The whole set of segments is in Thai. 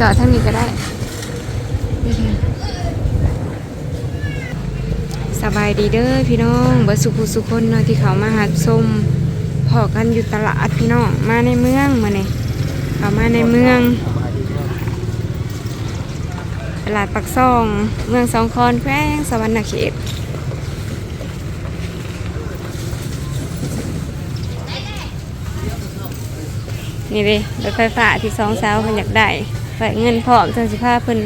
จอดทางนี้ก็ได้ สบายดีเด้อพี่น้องเบิดสุขุสุคนเนาะที่เขามาหาชมพอกันอยู่ตลาดพี่น้องมาในเมืองมาเนี่ยเขามาในเมือง ตลาดปักซอง เมืองสองคอนแขวงสวรรณเขตนี่เลยรถไฟฟ้าที่สองสาวเพิ่นอยากได้ ไปเงินพร้อมจังสิพาเพิ่น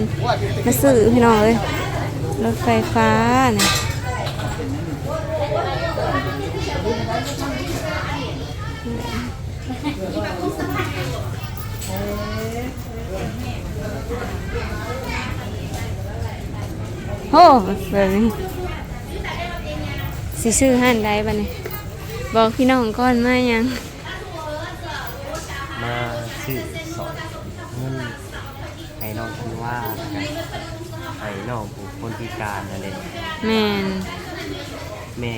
มาซื้อพี่น้องเลยรถไฟฟ้าเนี่ยโอ้แบบนี้สิซื้อหันได้บัดนี้บอกพี่น้องก่อนมายัง มาซื้อสอนเงินให้น้องคิดว่าให้ น้องผู้คนพิการนั่นเองแม่นแม่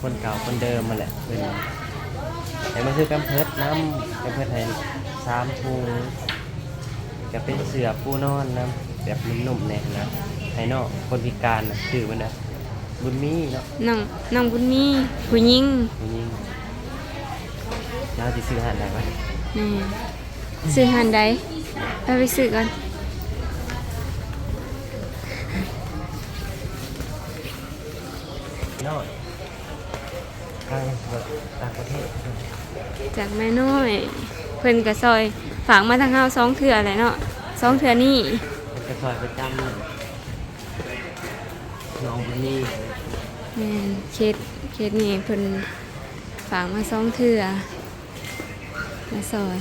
คนเก่าคนเดิมมาแหละเป็นให้มาซื้อกำเพิดน้ำกำเพิดให้สามถุงจะเป็นเสือผู้นอนนะแบบนุ่มๆเนี่ยนะให้น้องคนพิการนะชื่อมันนะบุญมีเนาะน้องน้องบุญมีผู้หญิงบุญมีแล้วจะซื้ออาหารอะไรบ้างแม่ซื้อหันใดไปไปซื้อก่อนน้อยทางต่างประเทศ จากแม่น้อย เพิ่นกระซอยฝากมาทางเฮาสองเถื่อแหละเนาะสองเถื่อนี่เป็นกระสอยประจำเลยน้องคนนี้แม่นเคสเคสนี่เพิ่นฝากมาสองเถื่อมาซอย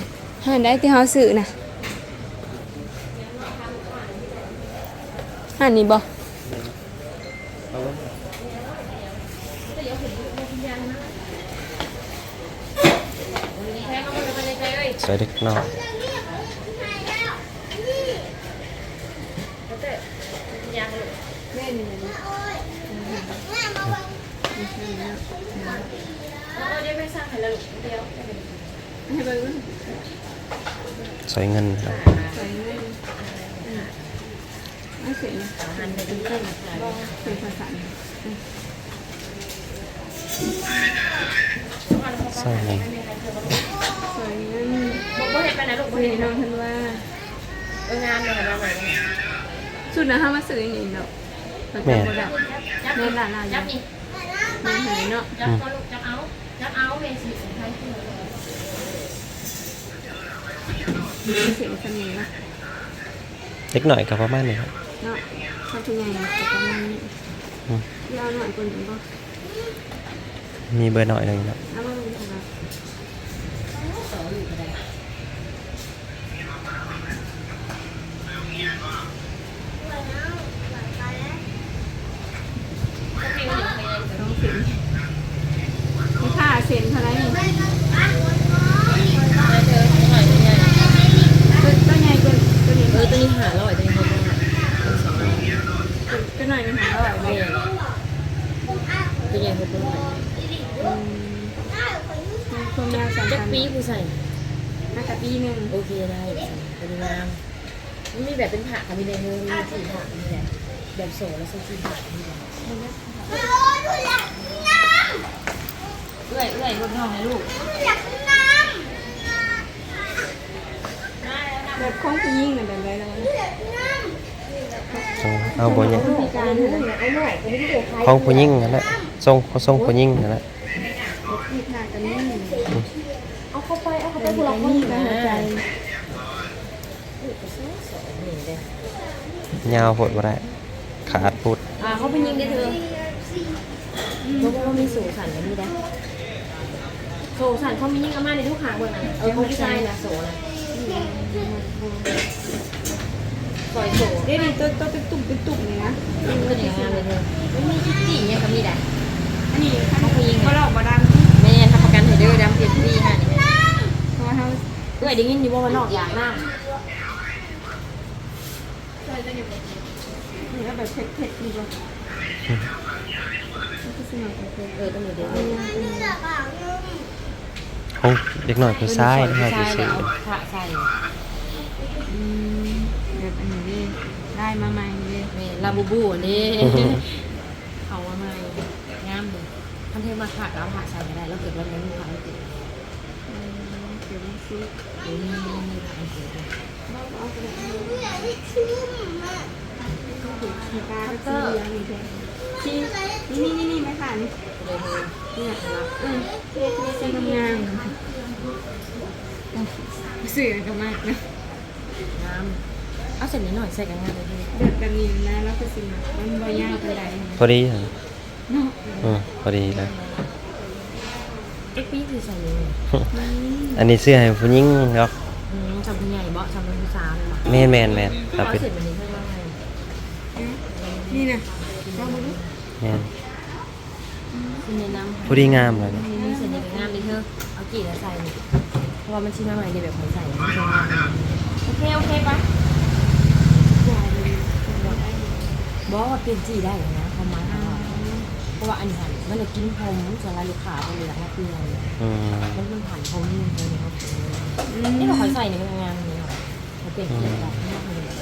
หันได้ที่เฮาซื้อน่ะหันนี่บ่เอาไว้ ใส่เด็กน้อยแม่นี่นะให้เบิ่งใส่เงินนะใส่เงินไม่เสร็จนะหันไปดูเส้นบ่เป็นภาษา ใส่เงินสวยงามบอกว่าเห็นไปไหนลูกคุยน้องทันว่าเอองานเลยนะไหนสุดนะห้ามาซื้อนี่เนาะมันจะบ่ดับแม่นละลายจับนี่แม่หายเนาะจับก็ลูกจับเอาจับเอาเมสิใช้คือเสียงสนิทนะเล็กหน่อยกับประมาณนี้ครับเนาะถ้าทุกอย่างจะประมาณนี้อืมยาวหน่อยคนหนึ่งก็มีเบอร์หน่อยหนึ่งครับเอามาลงข องเราต้องเสียงมีค่าเซ็นเท่าไหรนี่เธอหน่อยตัวใหญ่ตัวตัวใหญ่กว่าตัวนี้เออตัวนี้หาร้อยตัวนี้เขาก็สองร้อยตัวหน่อยมันหาร้อยเมเลยตัวใหญ่หกร้อย ตัวแมวสามจักพันปีผู้ใส่ น่าจะปีหนึ่งโอเคได้ตัวนี้งามมันมีแบบเป็นผักค่ะมีในเนื้อมีสีผักมีแบบแบบโซ่แล้วใส่สีผักมีแบบเอื้อยเอื้อยลูกน้องนะลูกแบบของผู้หญิงน่ะแบบไรแล้วทรงเอาบนยังพิการน่ะนะของผู้หญิงนั่นแหละทรงทรงผู้หญิงนั่นแหละที่ขากันนี่ เอาเข้าไปเอาเข้าไปเป็นผู้หไรลักนี่นี่กักันนหัวใจนี่เลยยาวโหดบ่ได้ ขาดพูดอ่าเขาไปยิงได้เธอเพราะว่ามีสูสันกันนี่ได้โซสันเขามียิงอาม่าในทุกหางเบอร์นะเออเขาไม่ใช่นะโซนะซอยโซเดี๋ยวนี้ตัวตัวเป็นตุ่มเป็นตุ่มเลยนะก็อย่างงามเลยเธอไม่มีคิตตี้เนี่ยเขามีได้อันนี้ข้างผู้หญิงก็หลอกมาดังแม่ทำประกันให้เด้อดำเพียรพี่ฮะนี่ เพราะว่าเขาเอ้ยได้ยินอยู่ว่ามันนอกอย่ากนั่งเห็แบบเผ็ดๆดีกว่าก็สนุกเลยเออต้องมีเด็กหน่อยผู้ชายนะครับใช่ผู้ชายเอาผ้าใส่อืมแบบอันนี้เด้ได้มาใหม่เด้แม่ลาบูบูนี่เขาว่าไม่งามเลยท่านเทพมาขาดแล้วผ่าใส่ก็ได้แล้วเกิดวันนี้มีความเกิด ที่นี่นี่นี่ไหมค่ะนี่เลยเลยเนี่ยอืมเท่ๆสีงามๆสื่อกันมากนะงามเอาเสร็จนิดหน่อยใส่กันงามเลยเดือดกันนี่นะแล้วก็สิมันบ่ยากปานใดพอดีเหรอเนาะอืมพอดีเลย เอ็กปี้คือใส่เลยอันนี้เสื้อให้ผู้หญิงเนาะอืมจำเป็นใหญ่บ่จำเป็นผู้สาวเลยบ่แม่นแม่นแม่นเอาเราเป็นเสร็จวันนี้เพื่อนว่าไงนี่นะลองมาดูแม่นคุณแนะนำผู้ดีงามเลยนะนี่เสร็จนี่ก็งามดิเธอเอากี่แล้วใส่นี่เพราะว่ามันชิ้นมาใหม่เดี๋ยวแบบของใส่ไม่ใช่งามโอเคโอเคปะบอกว่าเปลี่ยนจีได้อยู่นะประมาณนั้นเพราะว่าอันนี้หัน มันจะกินผมส่วนรายลูกค้าเป็นเลยละมาเปลี่ยอืมมันเป็นผ่านผมนี่เลยนะครับนี่เราขอยใส่ในงานนี้ค่ะเขาเปลี่ยนเปลี่ยนแบบนี้เลย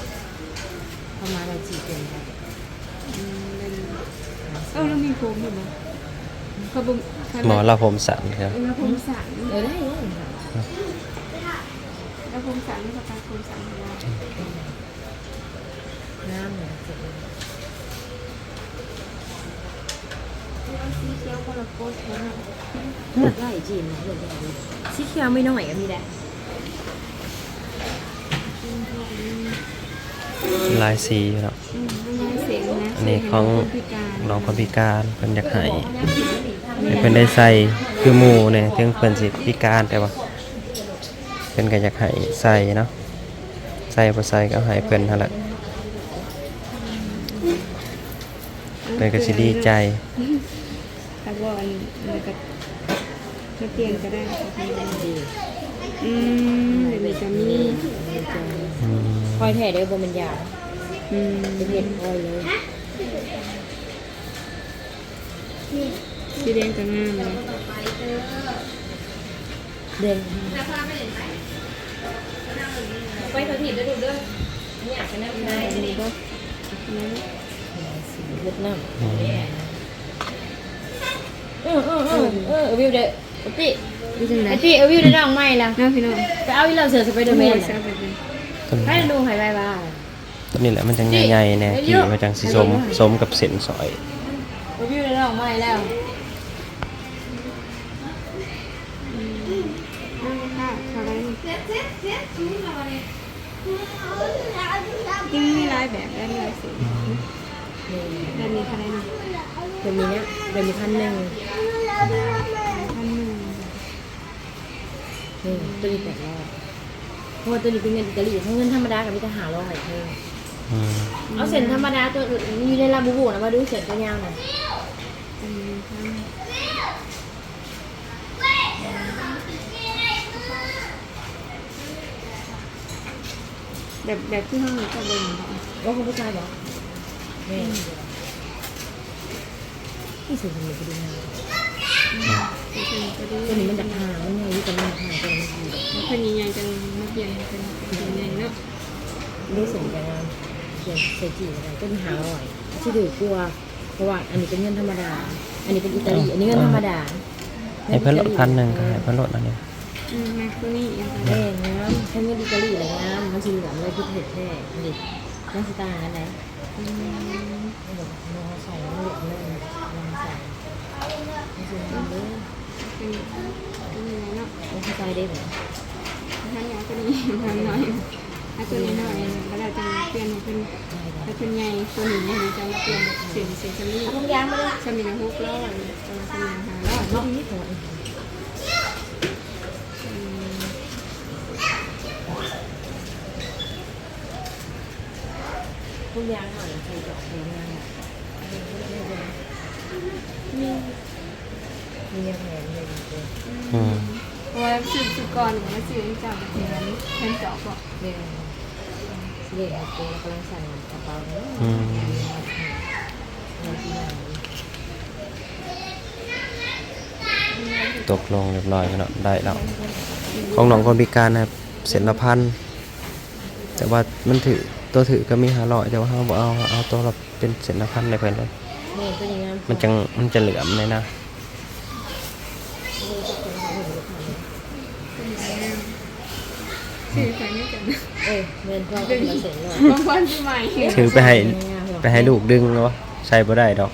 ประมาณเราจีเป็นแบบเออแล้วมีโฟมอยู่มั้ยเขาบ่หมอเราผมสันครับเออแล้วผมสั่นเออได้ได้ค่ะแล้วผมสั่นนี่ก็ตาผมสั่นของเรางามเลยเสีเขียวคนละโคตรนะเลือกได้จีนเลือกได้สีเขียวไม่น้อยก็มีแหละลายสีเนาะอืมไม่ได้เสียงนะอันนี้ของน้องคนพิการเพิ่นอยากให้เพิ่นได้ใส่คือหมู่เนี่ยถึงเพิ่นสิพิการแต่ว่าเพิ่นก็อยากให้ใส่เนาะใส่บ่ใส่ก็ให้เพิ่นนั่นแหละเพิ่นก็สิดีใจ แต่ว่าอันนี้ก็ไม่เปลี่ยนก็ได้ค่ะอืมเดี๋ยวนี้ก็มีอืมคอยแท้เด้อบนมันยาวอืมเป็นเห็ดคอยเลยสีแดงก็งามเลยเด่นไปเขาถีบได้ดูเด้อนี่อยากไปนั่งได้อันนี้ก็นั่นเวียดนามเออเออเออเออวิวเด้อติดูจังไดไอติเอาวิวได้ดอกไม้ละน้าพี่น้องไปเอาอีเราเสือสไปเดอร์แมนโอ้ยซะแบบนี้ต้นให้ดูใครไปบ้างต้นนี้แหละมันจังใหญ่ๆแน่ที่มันจังสิสมสมกับเส้นสอยเอาวิวได้ดอกไม้แล้วนั่งค่ะเท่าไหร่นี่ยิ่งมีหลายแบบได้หลายสี แบบนี้เท่าไหร่นี่เดี๋ยวมีเนี้ยเดี๋ยวมีพันหนึ่งพันหนึ่งนี่ตัวนี้แปดร้อยเพราะว่าตัวนี้เป็นเงินอิตาลีถ้าเงินธรรมดากับมิตรหาร้อยเท่อืมเอาเส้นธรรมดาตัวอื่นอยู่ในลาบูบูนะมาดูเส้นตัวยาวหน่อยอันนี้พันแบบแบบที่ห้องนี้ก็เป็นแบบนี้ว่าคุณผู้ชายบอกแม่ที่สุดมันก็ดูงามตัวนี้มันดักหางมันไงที่ตัวมันหางตัวนดีแล้วคนนี้ยังจะมาเปลี่ยนให้เป็นเป็นยังไงเนาะดูเส้นจะงามเส้นเส้นจีอะไรตัวนี้หาร้อยที่ดูกลัวเพราะว่าอันนี้เป็นเงินธรรมดา อันนี้เป็นอิตาลีอันนี้เงินธรรมดาให้เพิ่นลดพันหนึ่งก็ให้เพิ่นลดอันนี้อืมมาตัวนี้ยังไงแม่งามถ้าเงินอิตาลีอะไรงามมันสีเหลืองเลยพิเศษแท้ดิ น่าสตาร์อะไรอืมไม่บอกน้องใส่เหลืองเลยลองใส่ไม่ใช่ทำเลยเป็นเป็นยังไงเนาะไม่ใช่ใจได้ไหมทำน้อยตัวนี้ทำน้อยถ้าตัวนี้น้อยแล้วเราจะเปลี่ยนเป็นถ้าเป็นใหญ่ตัวนี้เนี่ยจะเปลี่ยนเสียงเสียงสมีเอาทุกอย่างมาเลยสมีฮุกแล้วตัวสมีหาแล้วนอกนี้ถอด ทุกอย่างหน่อยใส่ดอกทุกอย่างมีมียังแหนเลยจริงอืมเพราะว่าสื่อสื่อก่อนมาสื่อจากแทนแทนจอบบอกเนี่ยเรียกอาตัวกำลังใส่กระเป๋าเนี่ยอืมตกลงเรียบร้อยแล้วได้แล้วของน้องคนพิการนะครับเส้นละพันแต่ว่ามันถือ ตัวถือก็มีหาร้อยแต่ว่าเราบ่เอาเอาตัวเราเป็นเศษละพันเลยเพิ่นเลยนี่ตัวนี้งามมันจังมันจะเหลือมเลยนะสื่อไปไม่กันเอ้ยเงินเราก็มาเสร็จเลยบางวันปีใหม่ถือไปให้ไปให้ลูกดึงเนาะใส่บ่ได้ดอก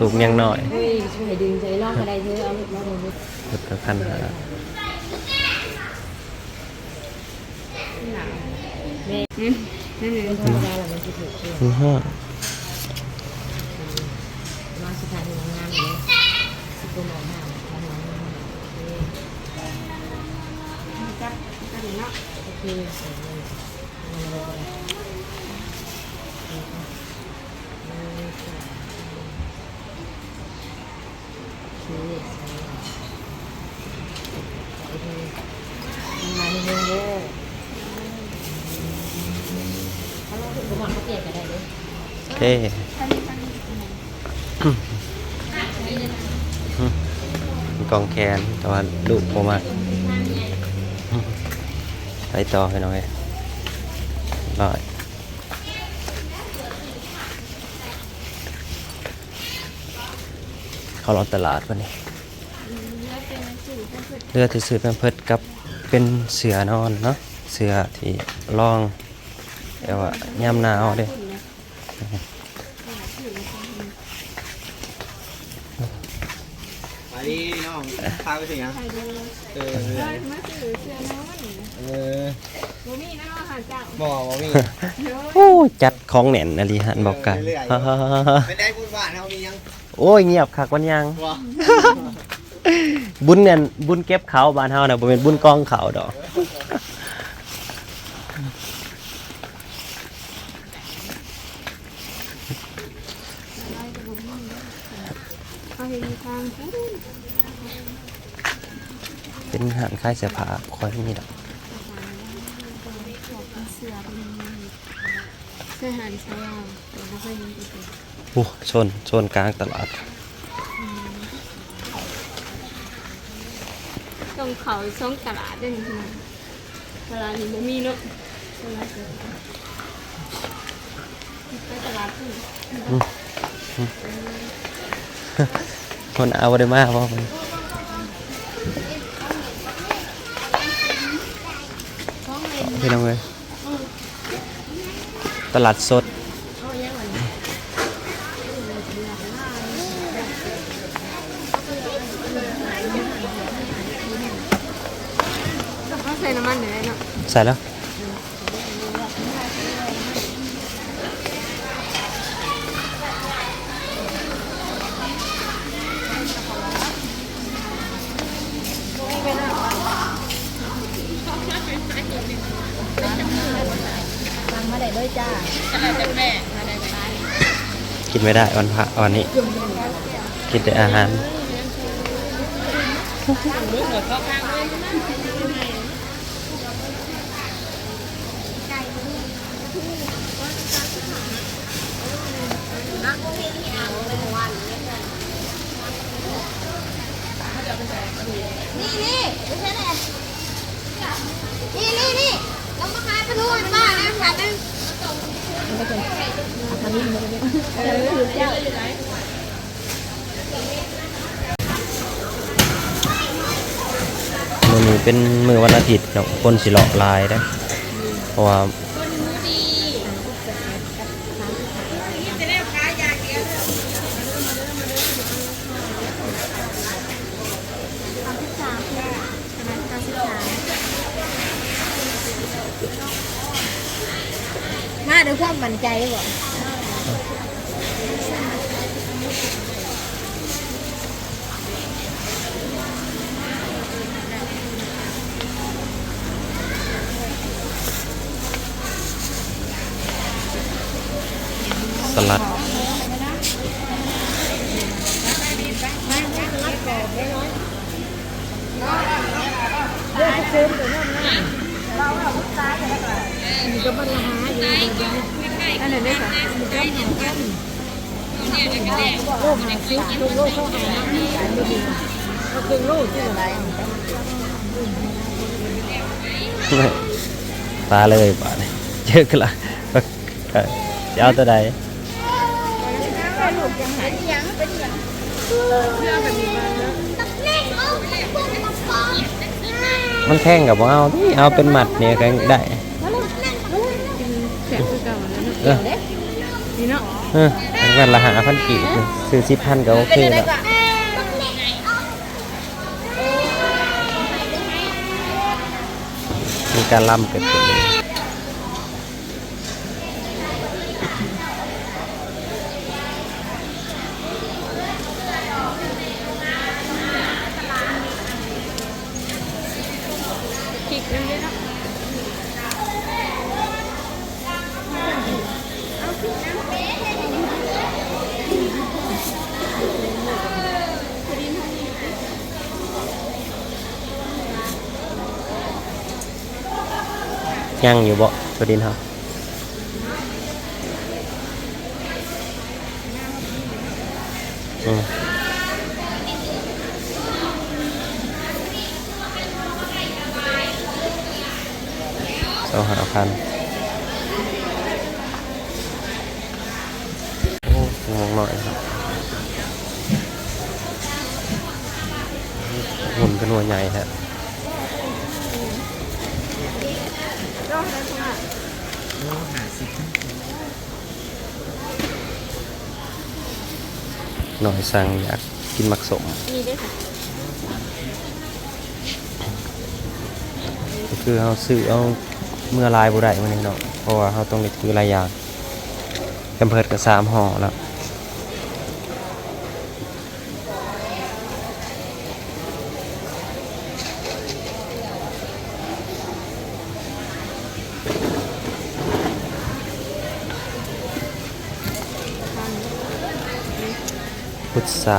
ลูกยังน้อยเฮ้ยช่วยดึงใจลอกอะไรเธอเอาลอกลงดิเพิ่นก็พันหาแม่อืม นั่นเองธรรมดาแหละมันจะถูกเชื่ออือฮะมาสุดท้ายที่งามเลยสิบกว่าหมอห้าทำงานจับกันเนาะโอเคเสร็เลยมันเลยโอเคมาในเมืองเด้อเขาเราถึงประมาณเขาเปลี่ยนกันได้เลย โอเค กองแคนแต่ว่าลูกบ่มากไปต่อไปหน่อยร้อยเขาลองตลาดวันนี้เลือดที่ซื้อเป็นเพิดกับเป็นเสือนอนเนาะเสือที่ร่องแต่ว่าย่ำหนาวเด้ มาดิน้อง พาไปถึงยังเออมาสื่อเสื้อน้องเออบ่มีนะอาหารเจ้าบอกว่ามีโอ้ยจัดของแหน่นอลีหันบอกกันไม่ได้พูดว่าเขามียังโอ้ยเงียบคักวันยังว่าบุญเนี่ยบุญเก็บเขาบ้านเฮาน่ะบ่เป็นบุญกองเขาดอก เขาเห็นทางพูด เป็นหารคล้ายเสือผาคอยมีดอกเสื้อเป็นเสื้อหันเสือเราแต่ไม่คยเห็นตัวโอ้ชนชนกลางตลาดตรงเขาช่องตลาดด้วยนะตลาดนี้บ่มีเนาะตลาดไปตลาดพุ่นคนเอาได้มาบ่เพิ่น พี่น้องเอ้ยตลาดสดเขาใส่น้ำมันอยู่เลยเนาะใส่แล้ว ฟังมาได้ด้วยจ้า กินไม่ได้วันพระวันนี้ กินแต่อาหารนี่นี่ไม่ใช่เลยนี่นี่นี่เรามาขายปลาทูกันบ้า งนะขาดนึงมื้อนี้เป็นมือวันอาทิตย์เนาะคนสิเลาะลายเด้เพราะว่า ด้วยความมั่นใจก่อน สลัด อันไหนได้ ค่ะตาเลยป่านี่เจอกันละก็จะเอาตัวใดเป็นยังเป็นยังตักเล่งเอาตักกองมันแท่งกับบ่เอาเอาเป็นหมัดเนี่ยก็ได้มาเลยเล่นมาเลยกินแซ่บคือเก่าแล้วเนาะเออ นี่เนาะเออมันละหาพันกีบซื้อสิบพันก็โอเคแล้วตักเล่งเอามีการล่ำเกิดขึ้นเลย พริกนั่นด้วยเนาะ ยังอยู่บ่ตัวดินครับอืมสองหาพันโอ้งงหน่อยครับหุ่นก็หน่วใหญ่ฮะ หน่อยสั่งอยากกินหมักสมมีด้วยค่ะก็คือเราซื้อเอาเมื่อลายบุได้มานี่เนาะเพราะว่าเขาต้องไปถือหลายอย่างกำเพิดกับสามห่อแล้ว พุทธา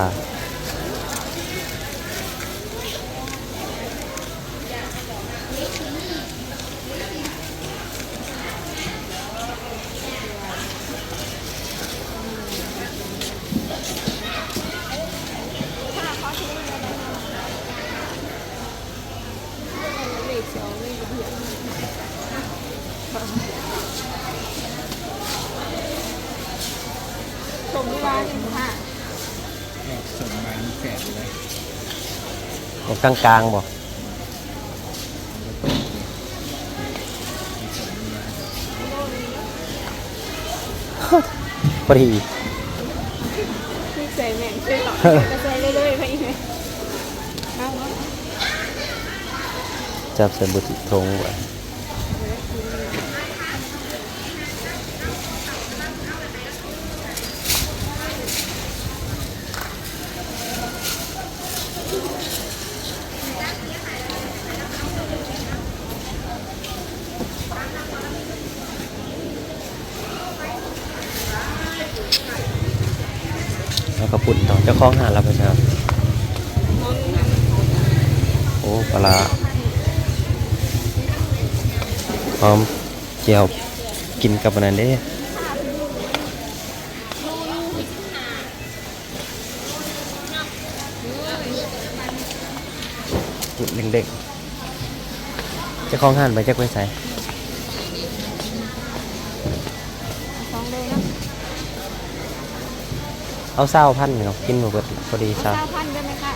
ของ กลางกลางๆบ่พอดีพี่ใส่แม่งใส่หรอกกระใส่เรื่อยๆไปอีกไหมเอาเนาะจับใส่บุตรทงไว้แล้ว เจ้าของหาเราไปครับโอ้ปลาพร้อมเจียวกินกับอันนั้นเด้จุดเด็กๆจะคล้องหันไปจะไปใส่ เอาเศร้าพันเนาะกินหมดเบิดพอดีเศร้าเก้าพันได้ไหมคะ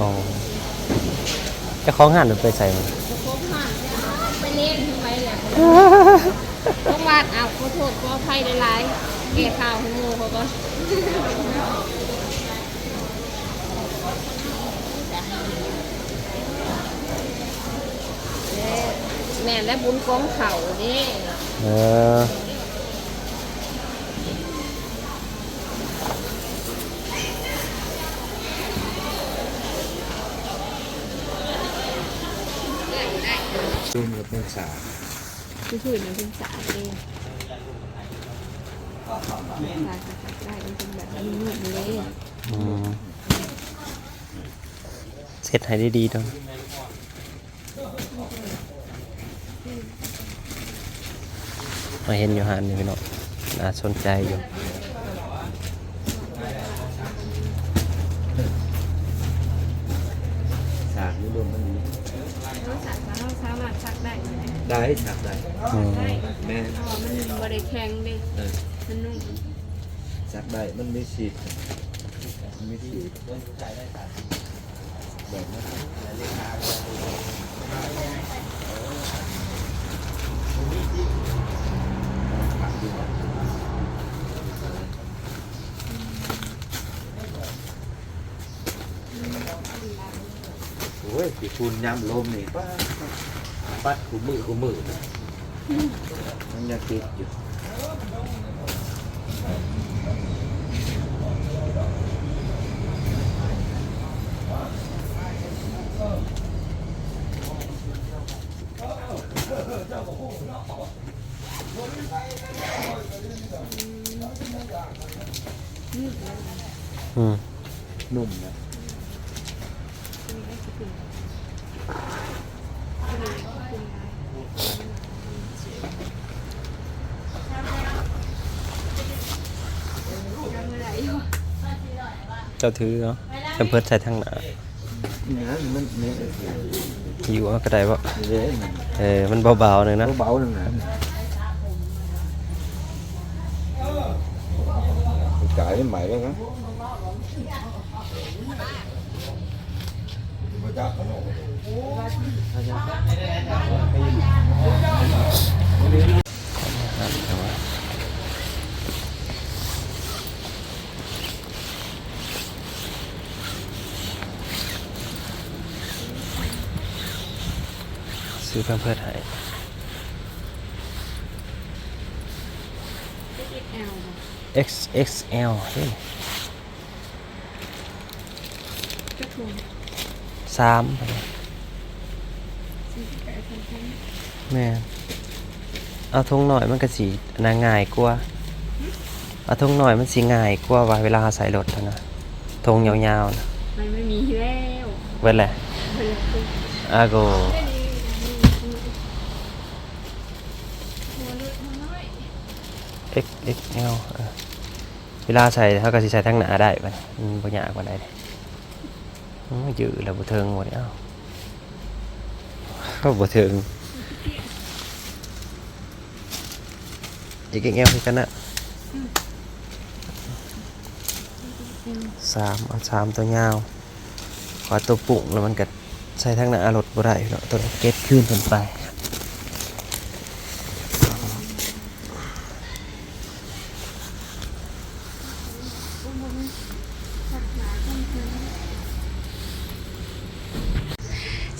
อ๋อเจะคล้าของหันไปใส่มันไปเล่นทำไมแหละต้องวาดอ้าวขอโทษขออภัยหลายๆแก่ข่าวของโมเขาก็ ม่และบุญกองเข่านี่เออจุ่มกับเป็นสาคือถือมันเป็นสาเองสาสาได้มันเป็นแบบนี้หมดเลยอืมเสร็จให้ดีๆด้วย มาเห็นอยู่หันนี่พี่น้องน่าสนใจอยู่สาไม่รวมมันนี้ได้ชักได้อืมแม่มันบ่ได้แข็งเด้เออมันนุ่มชักได้มันไม่ฉีดมันไม่ฉีดแบบนั้น โอ้ยปีคุณยำลมนี่ป้าปัดกูมือกูมือมันยังติดอยู่ อืมนุ่มนะเจ้าถือเนาะแคมเพิร์ดใส่ทางหน้านี่นะมันนี่หิวเอาก็ได้บ่เละมันเออมันเบาๆหนึงนะ เบาๆนึงนะจ่ายใหม่แล้วครับ ซื้อแคมเพิร์ดให้ XXL เฮ้ย ก็ถูก สามไปเลยแม่นเอาทงหน่อยมันก็สีนาง่ายกว่าเอาทงหน่อยมันสีง่ายกว่าว่าเวลาเราใส่รถนะทงยาวๆนะมันไม่มีแล้วเว้นแหละอาโก XXL เออเวลาใส่เขาก็สิใส่ทั้งหนาได้ปะมันบ่ยากกว่าได้โอ้ยยืดแล้วบ่เทิงหมดแล้วก็บ่เทิง XXL คือกัน นะสามเอาสามตัวยาวขอตัวปุ่งแล้วมันก็ใส่ทั้งหน้ารถบ่ได้เนาะตัวนี้เก็ตขึ้นจนไป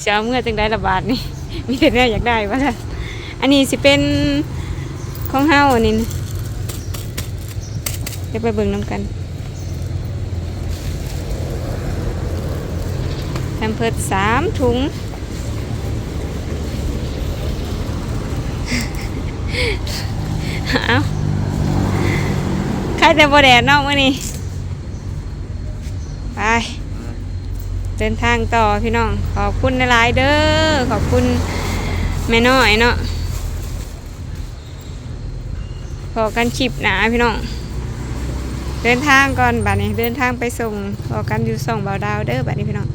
เช้าเมื่อจังได้ระบาดนี่ มีแต่เนี่ยอยากได้ว่าละอันนี้สิเป็นของเฮาอันนี้เดี๋ยวไปเบิ่งน้ำกันแพมเพิร์ดสามถุงเอาใครแต่บ่แดดนอกมื่อนี้ไป เดินทางต่อพี่น้อง ขอบคุณหลายเด้อขอบคุณแม่น้อยเนาะพอกันฉีดหนาพี่น้อง เดินทางก่อนบัดนี้เดินทางไปส่งพอกันอยู่ส่งเบาดาวเด้อบัดนี้พี่น้อง